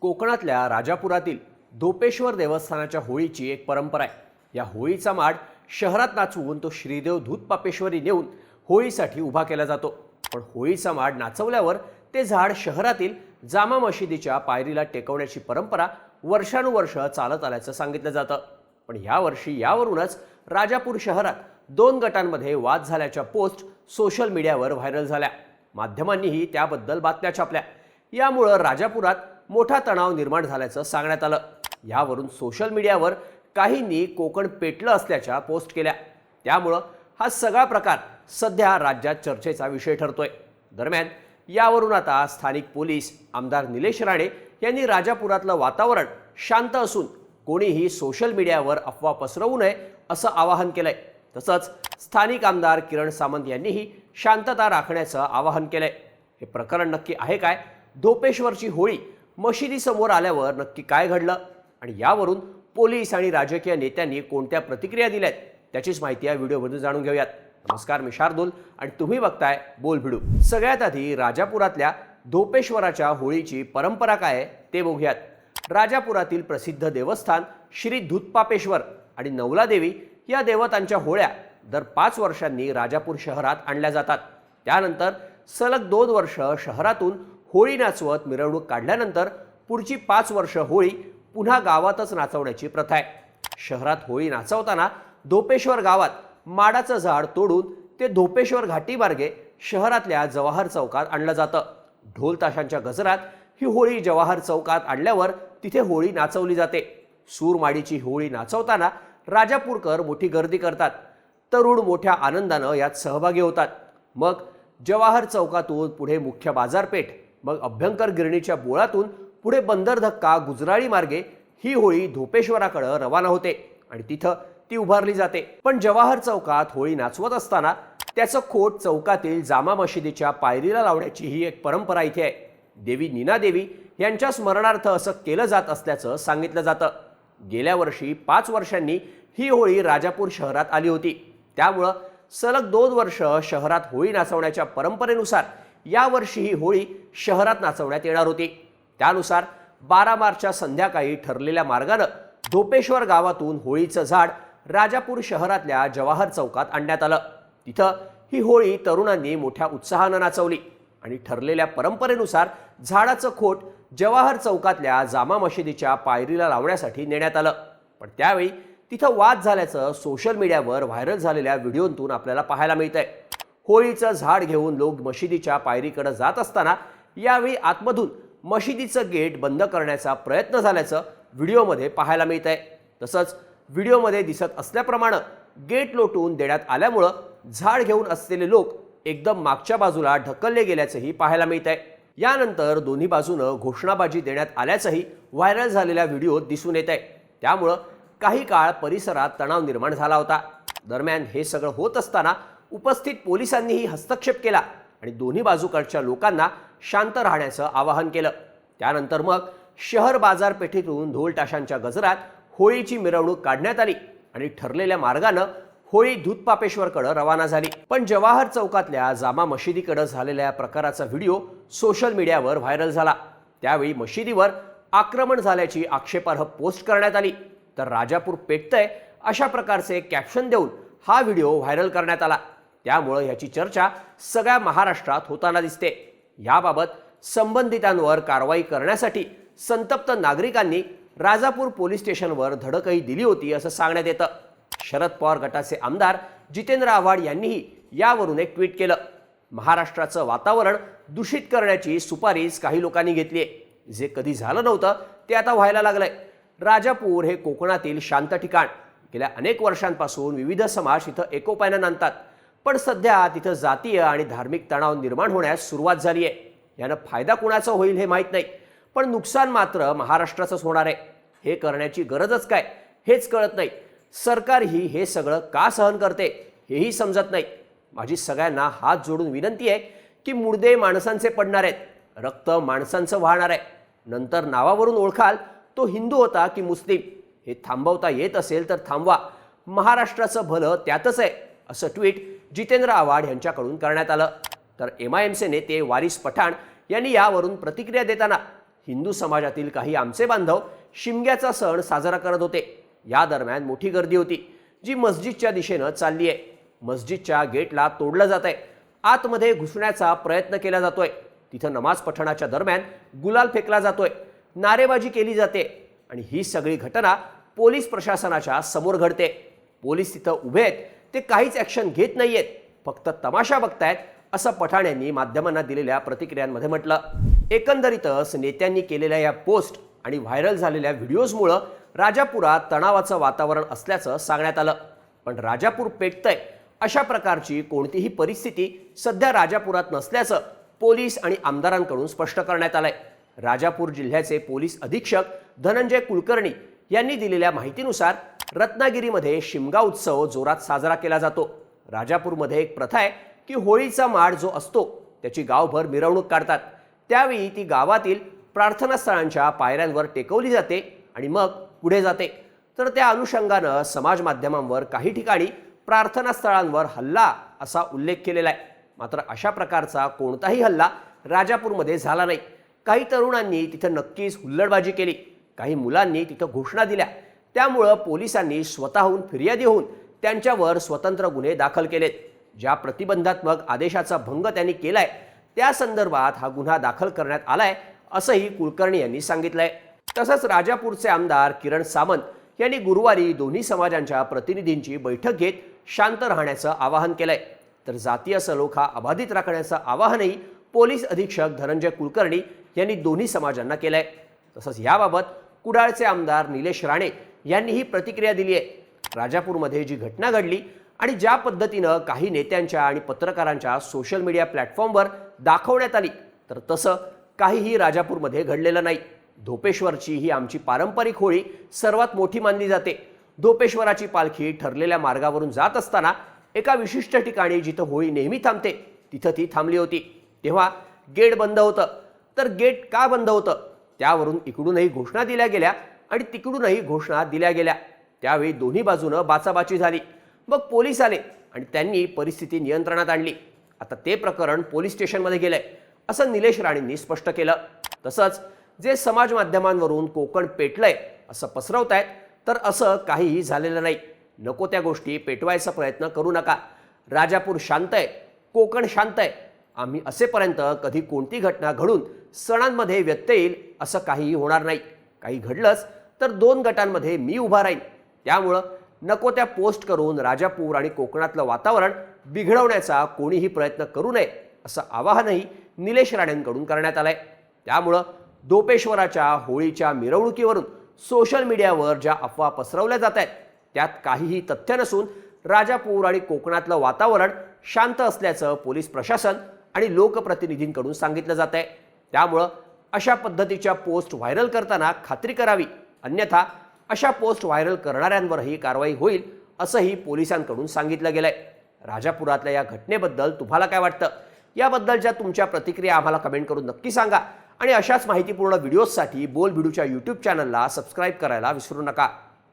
कोकणातल्या राजापुरातील दोपेश्वर देवस्थानाच्या होळीची एक परंपरा आहे. या होळीचा माड शहरात नाचवून तो श्रीदेव धूतपापेश्वरी नेऊन होळीसाठी उभा केला जातो. पण होळीचा माड नाचवल्यावर ते झाड शहरातील जामा मशिदीच्या पायरीला टेकवण्याची परंपरा वर्षानुवर्ष चालत आल्याचं सांगितलं जातं. पण यावर्षी यावरूनच राजापूर शहरात दोन गटांमध्ये वाद झाल्याच्या पोस्ट सोशल मीडियावर व्हायरल झाल्या. माध्यमांनीही त्याबद्दल बातम्या छापल्या. यामुळं राजापुरात मोठा तणाव निर्माण झाल्याचं सांगण्यात आलं. यावरून सोशल मीडियावर काहींनी कोकण पेटलं असल्याच्या पोस्ट केल्या. त्यामुळं हा सगळा प्रकार सध्या राज्यात चर्चेचा विषय ठरतोय. दरम्यान यावरून आता स्थानिक पोलीस आमदार निलेश राणे यांनी राजापुरातलं वातावरण शांत असून कोणीही सोशल मीडियावर अफवा पसरवू नये असं आवाहन केलंय. तसंच स्थानिक आमदार किरण सामंत यांनीही शांतता राखण्याचं आवाहन केलंय. हे प्रकरण नक्की आहे काय? धोपेश्वरची होळी मशिदीसमोर आल्यावर नक्की काय घडलं? आणि यावरून पोलीस आणि राजकीय नेत्यांनी कोणत्या प्रतिक्रिया दिल्यात? त्याचीच माहिती या व्हिडिओमधून जाणून घेऊयात. नमस्कार मी शार्दूल आणि तुम्ही बघताय बोल भिडू. सगळ्यात आधी राजापुरातल्या धोपेश्वराच्या होळीची परंपरा काय आहे ते बघूयात. राजापुरातील प्रसिद्ध देवस्थान श्री धुतपापेश्वर आणि नवलादेवी या देवतांच्या होळ्या दर पाच वर्षांनी राजापूर शहरात आणल्या जातात. त्यानंतर सलग दोन वर्ष शहरातून होळी नाचवत मिरवणूक काढल्यानंतर पुढची पाच वर्ष होळी पुन्हा गावातच नाचवण्याची प्रथा आहे. शहरात होळी नाचवताना धोपेश्वर गावात माडाचं झाड तोडून ते धोपेश्वर घाटीमार्गे शहरातल्या जवाहर चौकात आणलं जातं. ढोल ताशांच्या गजरात ही होळी जवाहर चौकात आणल्यावर तिथे होळी नाचवली जाते. सूरमाडीची होळी नाचवताना राजापूरकर मोठी गर्दी करतात. तरुण मोठ्या आनंदानं यात सहभागी होतात. मग जवाहर चौकातून पुढे मुख्य बाजारपेठ मग अभ्यंकर गिरणीच्या बोळातून पुढे बंदर धक्का गुजराळी मार्गे ही होळी धोपेश्वराकडं रवाना होते आणि तिथं ती उभारली जाते. पण जवाहर चौकात होळी नाचवत असताना त्याचं खोट चौकातील जामा मशिदीच्या पायरीला लावण्याची ही एक परंपरा इथे आहे. देवी नीना देवी यांच्या स्मरणार्थ असं केलं जात असल्याचं सांगितलं जातं. गेल्या वर्षी पाच वर्षांनी ही होळी राजापूर शहरात आली होती. त्यामुळं सलग दोन वर्ष शहरात होळी नाचवण्याच्या परंपरेनुसार यावर्षी ही होळी शहरात नाचवण्यात येणार होती. त्यानुसार बारा मार्चच्या संध्याकाळी ठरलेल्या मार्गानं धोपेश्वर गावातून होळीचं झाड राजापूर शहरातल्या जवाहर चौकात आणण्यात आलं. तिथं ही होळी तरुणांनी मोठ्या उत्साहानं नाचवली आणि ठरलेल्या परंपरेनुसार झाडाचं खोट जवाहर चौकातल्या जामा मशिदीच्या पायरीला लावण्यासाठी नेण्यात आलं. पण त्यावेळी तिथं वाद झाल्याचं सोशल मीडियावर व्हायरल झालेल्या व्हिडिओतून आपल्याला पाहायला मिळतंय. होळीचं झाड घेऊन लोक मशिदीच्या पायरीकडे जात असताना यावेळी आतमधून मशिदीचं गेट बंद करण्याचा प्रयत्न झाल्याचं व्हिडिओमध्ये पाहायला मिळत आहे तसंच व्हिडिओमध्ये दिसत असल्याप्रमाणे गेट लोटून देण्यात आल्यामुळं झाड घेऊन असलेले लोक एकदम मागच्या बाजूला ढकलले गेल्याचंही पाहायला मिळत आहे यानंतर दोन्ही बाजूनं घोषणाबाजी देण्यात आल्याचंही व्हायरल झालेल्या व्हिडिओत दिसून येत आहे त्यामुळं काही काळ परिसरात तणाव निर्माण झाला होता. दरम्यान हे सगळं होत असताना उपस्थित पोलिसांनीही हस्तक्षेप केला आणि दोन्ही बाजूकडच्या लोकांना शांत राहण्याचं आवाहन केलं. त्यानंतर मग शहर बाजारपेठेतून ढोलताशांच्या गजरात होळीची मिरवणूक काढण्यात आली आणि ठरलेल्या मार्गानं होळी धूतपापेश्वरकडे रवाना झाली. पण जवाहर चौकातल्या जामा मशिदीकडे झालेल्या प्रकाराचा व्हिडिओ सोशल मीडियावर व्हायरल झाला. त्यावेळी मशिदीवर आक्रमण झाल्याची आक्षेपार्ह पोस्ट करण्यात आली. तर राजापूर पेटतंय अशा प्रकारचे कॅप्शन देऊन हा व्हिडिओ व्हायरल करण्यात आला. त्यामुळं ह्याची चर्चा सगळ्या महाराष्ट्रात होताना दिसते. याबाबत संबंधितांवर कारवाई करण्यासाठी संतप्त नागरिकांनी राजापूर पोलीस स्टेशनवर धडकही दिली होती असं सांगण्यात येतं. शरद पवार गटाचे आमदार जितेंद्र आव्हाड यांनीही यावरून एक ट्विट केलं. महाराष्ट्राचं वातावरण दूषित करण्याची सुपारीस काही लोकांनी घेतली आहे. जे कधी झालं नव्हतं ते आता व्हायला लागलंय. राजापूर हे कोकणातील शांत ठिकाण. गेल्या अनेक वर्षांपासून विविध समाज इथं एकोप्यानं नांदतात. पण सध्या तिथं जातीय आणि धार्मिक तणाव निर्माण होण्यास सुरुवात झाली आहे. यानं फायदा कुणाचा होईल हे माहीत नाही. पण नुकसान मात्र महाराष्ट्राचंच होणार आहे. हे करण्याची गरजच काय हेच कळत नाही. सरकार ही हे सगळं का सहन करते हेही समजत नाही. माझी सगळ्यांना हात जोडून विनंती आहे की मुर्दे माणसांचे पडणार आहेत. रक्त माणसांचं वाहणार आहे. नंतर नावावरून ओळखाल तो हिंदू होता की मुस्लिम. हे थांबवता येत असेल तर थांबवा. महाराष्ट्राचं भलं त्यातच आहे असं ट्विट जितेंद्र आव्हाड यांच्याकडून करण्यात आलं. तर एम आय एम सी नेते वारिस पठाण यांनी यावरून प्रतिक्रिया देताना हिंदू समाजातील काही आमचे बांधव शिमग्याचा सण साजरा करत होते. या दरम्यान मोठी गर्दी होती जी मस्जिदच्या दिशेनं चालली आहे. मस्जिदच्या गेटला तोडलं जात आहे. आतमध्ये घुसण्याचा प्रयत्न केला जातोय. तिथं नमाज पठणाच्या दरम्यान गुलाल फेकला जातोय. नारेबाजी केली जाते आणि ही सगळी घटना पोलीस प्रशासनाच्या समोर घडते. पोलीस तिथं उभे आहेत. ते काहीच ॲक्शन घेत नाही आहेत फक्त तमाशा बघतायत असं पठाण यांनी माध्यमांना दिलेल्या प्रतिक्रियांमध्ये म्हटलं. एकंदरीतच नेत्यांनी केलेल्या या पोस्ट आणि व्हायरल झालेल्या व्हिडिओजमुळं राजापुरात तणावाचं वातावरण असल्याचं सांगण्यात आलं. पण राजापूर पेटतंय अशा प्रकारची कोणतीही परिस्थिती सध्या राजापुरात नसल्याचं पोलीस आणि आमदारांकडून स्पष्ट करण्यात आलंय. राजापूर जिल्ह्याचे पोलीस अधीक्षक धनंजय कुलकर्णी यांनी दिलेल्या माहितीनुसार रत्नागिरीमध्ये शिमगा उत्सव जोरात साजरा केला जातो. राजापूरमध्ये एक प्रथा आहे की होळीचा माड जो असतो त्याची गावभर मिरवणूक काढतात. त्यावेळी ती गावातील प्रार्थनास्थळांच्या पायऱ्यांवर टेकवली जाते आणि मग पुढे जाते. तर त्या अनुषंगानं समाज माध्यमांवर काही ठिकाणी प्रार्थनास्थळांवर हल्ला असा उल्लेख केलेला आहे. मात्र अशा प्रकारचा कोणताही हल्ला राजापूरमध्ये झाला नाही. काही तरुणांनी तिथं नक्कीच हुल्लडबाजी केली. काही मुलांनी तिथं घोषणा दिल्या. त्यामुळं पोलिसांनी स्वतःहून फिर्यादी होऊन त्यांच्यावर स्वतंत्र गुन्हे दाखल केलेत. ज्या प्रतिबंधात्मक आदेशाचा भंग त्यांनी केलाय त्या संदर्भात हा गुन्हा दाखल करण्यात आलाय असंही कुलकर्णी यांनी सांगितलंय. तसंच राजापूरचे आमदार किरण सामंत यांनी गुरुवारी दोन्ही समाजांच्या प्रतिनिधींची बैठक घेत शांत राहण्याचं आवाहन केलंय. तर जातीय सलोखा अबाधित राखण्याचं आवाहनही पोलीस अधीक्षक धनंजय कुलकर्णी यांनी दोन्ही समाजांना केलंय. तसंच याबाबत कुडाळचे आमदार निलेश राणे यांनी ही प्रतिक्रिया दिली आहे. राजापूरमध्ये जी घटना घडली आणि ज्या पद्धतीनं काही नेत्यांच्या आणि पत्रकारांच्या सोशल मीडिया प्लॅटफॉर्मवर दाखवण्यात आली तर तसं काहीही राजापूरमध्ये घडलेलं नाही. धोपेश्वरची ही आमची पारंपरिक होळी सर्वात मोठी मानली जाते. धोपेश्वराची पालखी ठरलेल्या मार्गावरून जात असताना एका विशिष्ट ठिकाणी जिथं होळी नेहमी थांबते तिथं ती थांबली होती. तेव्हा गेट बंद होतं. तर गेट का बंद होतं? त्यावरून इकडूनही घोषणा दिल्या गेल्या. आणि तिकडूनही घोषणा दिल्या गेल्या. त्यावेळी दोन्ही बाजूनं बाचाबाची झाली. मग पोलीस आले आणि त्यांनी परिस्थिती नियंत्रणात आणली. आता ते प्रकरण पोलीस स्टेशनमध्ये गेलंय असं निलेश राणेंनी स्पष्ट केलं. तसंच जे समाज माध्यमांवरून कोकण पेटलंय असं पसरवत आहेत तर असं काहीही झालेलं नाही. नको त्या गोष्टी पेटवायचा प्रयत्न करू नका. राजापूर शांत आहे कोकण शांत आहे. आम्ही असेपर्यंत कधी कोणती घटना घडून सणांमध्ये व्यत्यय येईल असं काहीही होणार नाही. काही घडलंच तर दोन गटांमध्ये मी उभा राहीन. त्यामुळं नको त्या पोस्ट करून राजापूर आणि कोकणातलं वातावरण बिघडवण्याचा कोणीही प्रयत्न करू नये असं आवाहनही निलेश राणेंकडून करण्यात आलंय. त्यामुळं दोपेश्वराच्या होळीच्या मिरवणुकीवरून सोशल मीडियावर ज्या अफवा पसरवल्या जात आहेत त्यात काहीही तथ्य नसून राजापूर आणि कोकणातलं वातावरण शांत असल्याचं पोलीस प्रशासन आणि लोकप्रतिनिधींकडून सांगितलं जात आहे त्यामुळं अशा पद्धतीच्या पोस्ट व्हायरल करताना खात्री करावी अन्यथा अशा पोस्ट व्हायरल करणाऱ्यांवरही कारवाई होईल असंही पोलिसांकडून सांगितलं गेलंय. राजापुरातल्या या घटनेबद्दल तुम्हाला काय वाटतं? याबद्दलच्या तुमच्या प्रतिक्रिया आम्हाला कमेंट करून नक्की सांगा. आणि अशाच माहितीपूर्ण व्हिडिओजसाठी बोल भिडूच्या यूट्यूब चॅनलला सबस्क्राईब करायला विसरू नका.